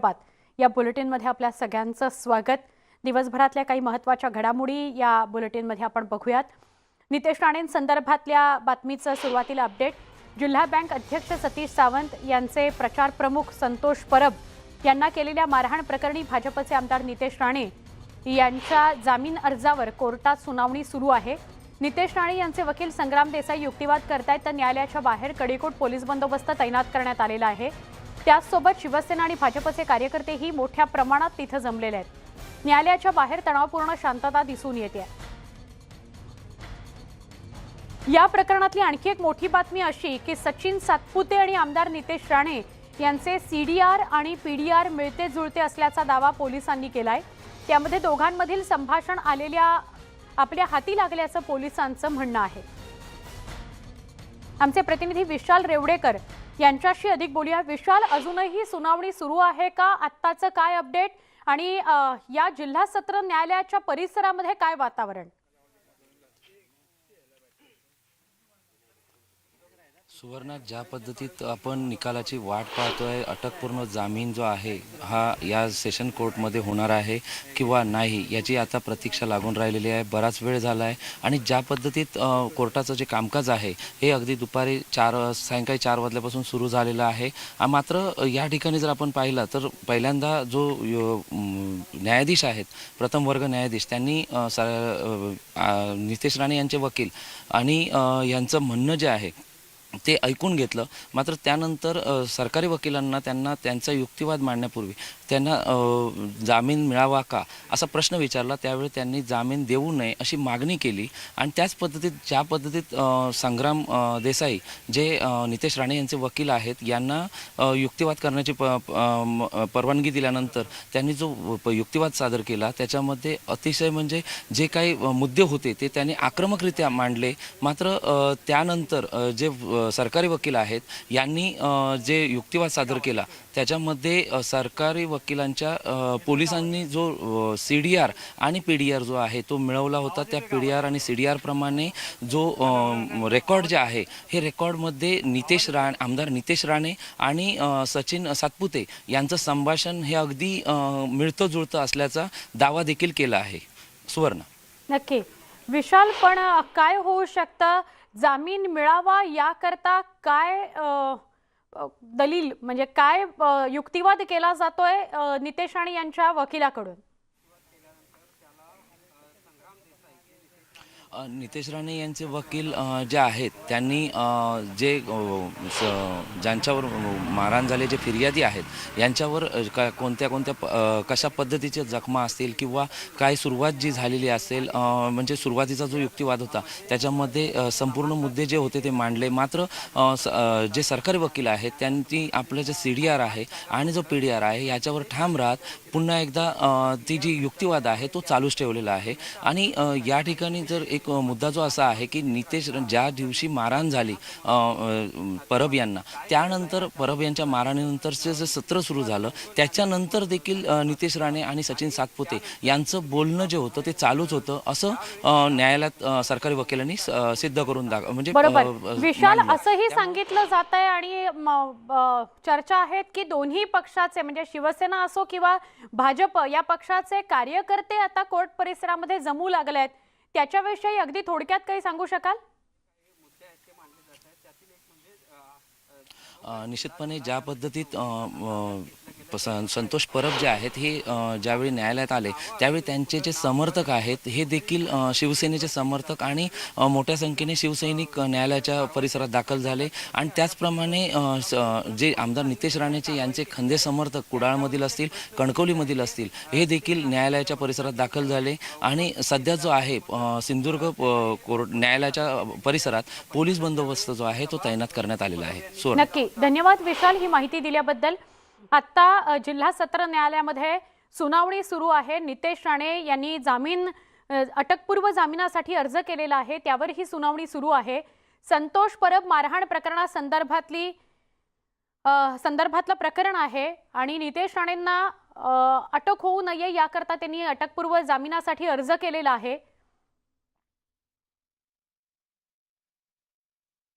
बात या बुलेटिनमध्ये आपल्या सगळ्यांचं स्वागत. दिवसभरातल्या काही महत्त्वाच्या घडामोडी या बुलेटिनमध्ये आपण बघूयात. नितेश राणेंसंदर्भातल्या बातमीचं सुरुवातीला अपडेट. जिल्हा बँक अध्यक्ष सतीश सावंत यांचे प्रचार प्रमुख संतोष परब यांना केलेल्या मारहाण प्रकरणी भाजपचे आमदार नितेश राणे यांच्या जामीन अर्जावर कोर्टात सुनावणी सुरू आहे. नितेश राणे यांचे वकील संग्राम देसाई युक्तिवाद करतायत तर न्यायालयाच्या बाहेर कडेकोट पोलीस बंदोबस्त तैनात करण्यात आलेला आहे. त्याचसोबत शिवसेना आणि भाजपचे कार्यकर्तेही मोठ्या प्रमाणात तिथं जमलेले आहेत. न्यायालयाच्या बाहेर तणावपूर्ण शांतता दिसून येते या प्रकरणातली आणखी एक मोठी बातमी अशी की सचिन सातपुते आणि आमदार नितेश राणे यांचे सीडीआर आणि पीडीआर मिळते जुळते असल्याचा दावा पोलिसांनी केलाय. त्यामध्ये दोघांमधील संभाषण आलेल्या आपल्या हाती लागल्याचं पोलिसांचं म्हणणं आहे. आमचे प्रतिनिधी विशाल रेवडेकर यांच्याशी अधिक बोलूया. विशाल अजूनही सुनावणी सुरू आहे का? आत्ताचं काय अपडेट? आणि या जिल्हा सत्र न्यायालयाच्या परिसरामध्ये काय वातावरण? सुवर्णात ज्या पद्धतीत आपण निकालाची वाट पाहतोय अटकपूर्ण जामीन जो आहे हा या सेशन कोर्टमध्ये होणार आहे किंवा नाही याची आता प्रतीक्षा लागून राहिलेली आहे. बराच वेळ झाला आहे आणि ज्या पद्धतीत कोर्टाचं जे कामकाज आहे हे अगदी दुपारी चार सायंकाळी चार वाजल्यापासून सुरू झालेलं आहे. मात्र या ठिकाणी जर आपण पाहिलं तर पहिल्यांदा जो न्यायाधीश आहेत प्रथम वर्ग न्यायाधीश त्यांनी नितेश राणे यांचे वकील आणि यांचं म्हणणं जे आहे ते ऐकून घेतलं. मात्र त्यानंतर सरकारी वकिलांना त्यांना त्यांचा युक्तिवाद मांडण्यापूर्वी त्यांना जामीन मिळावा का असा प्रश्न विचारला. त्यावेळी त्यांनी जामीन देऊ नये अशी मागणी केली आणि त्याच पद्धतीत ज्या पद्धतीत संग्राम देसाई जे नितेश राणे यांचे वकील आहेत यांना युक्तिवाद करण्याची प परवानगी दिल्यानंतर त्यांनी जो युक्तिवाद सादर केला त्याच्यामध्ये अतिशय म्हणजे जे काही मुद्दे होते ते त्यांनी आक्रमकरित्या मांडले. मात्र त्यानंतर जे सरकारी वकील आहेत. यांनी जे युक्तिवाद सादर केला त्याच्यामध्ये सरकारी वकिलांच्या पोलिसांनी जो सी डी आर आणि पी डी आर जो आहे तो मिळवला होता. त्या पी डी आर आणि सी डी आर प्रमाणे जो रेकॉर्ड जे आहे हे रेकॉर्डमध्ये नितेश राण आमदार नितेश राणे आणि सचिन सातपुते यांचं संभाषण हे अगदी मिळतं जुळतं असल्याचा दावा देखील केला आहे. सुवर्ण. नक्की. विशाल पण काय होऊ शकतं? जामीन मिळावा याकरता काय दलील म्हणजे काय युक्तिवाद केला जातोय नितेश आणि यांच्या वकिलाकडून? नितेश राणे यांचे वकील जे आहेत त्यांनी जे स- ज्यांच्यावर मारहाण झाले जे फिर्यादी आहेत यांच्यावर का कोणत्या कोणत्या प- कशा पद्धतीच्या जखमा असतील किंवा काय सुरुवात जी झालेली असेल म्हणजे सुरुवातीचा जो युक्तिवाद होता त्याच्यामध्ये संपूर्ण मुद्दे जे होते ते मांडले. मात्र स- जे सरकारी वकील आहेत त्यांनी आपलं जे सी डी आर आहे आणि जो पी डी आर आहे याच्यावर ठाम राहत पुन्हा एकदा ती जी युक्तिवाद आहे तो चालूच ठेवलेला आहे. आणि या ठिकाणी जर एक मुद्दा जो असा आहे की नितेश ज्या दिवशी मारहाण झाली परब यांना त्यानंतर परब यांच्या मारहाणीनंतरचे जे सत्र सुरू झालं त्याच्यानंतर देखील नितेश राणे आणि सचिन सातपुते यांचं बोलणं जे होतं ते चालूच होतं. असं न्यायालयात सरकारी वकिलांनी सिद्ध करून दाख म्हणजे विशाल. असंही सांगितलं जात आहे आणि चर्चा आहेत की दोन्ही पक्षाचे म्हणजे शिवसेना असो किंवा भाजप या पक्षाचे कार्यकर्ते आता कोर्ट परिसरामध्ये जमू लागले आहेत. त्याच्याविषयी अगदी थोडक्यात काही सांगू शकाल? निश्चितपणे ज्या पद्धतीत संतोष परब जे आहेत हे ज्यावेळी न्यायालयात आले त्यावेळी त्यांचे जे समर्थक आहेत हे देखील शिवसेनेचे समर्थक आणि मोठ्या संख्येने शिवसैनिक न्यायालयाच्या परिसरात दाखल झाले. आणि त्याचप्रमाणे जे आमदार नितेश राणेचे यांचे खंदे समर्थक कुडाळमधील असतील कणकवलीमधील असतील हे देखील न्यायालयाच्या परिसरात दाखल झाले. आणि सध्या जो आहे सिंधुदुर्ग कोर्ट न्यायालयाच्या परिसरात पोलीस बंदोबस्त जो आहे तो तैनात करण्यात आलेला आहे. नक्की. धन्यवाद विशाल ही माहिती दिल्याबद्दल. आत्ता जिल्हा सत्र न्यायालयामध्ये सुनावणी सुरू आहे. नितेश राणे यांनी जामीन अटकपूर्व जामिनासाठी अर्ज केलेला आहे. त्यावर ही सुनावणी सुरू आहे. संतोष परब मारहाण प्रकरणासंदर्भातली संदर्भातलं प्रकरण आहे आणि नितेश राणेंना अटक होऊ नये याकरता त्यांनी अटकपूर्व जामिनासाठी अर्ज केलेला आहे.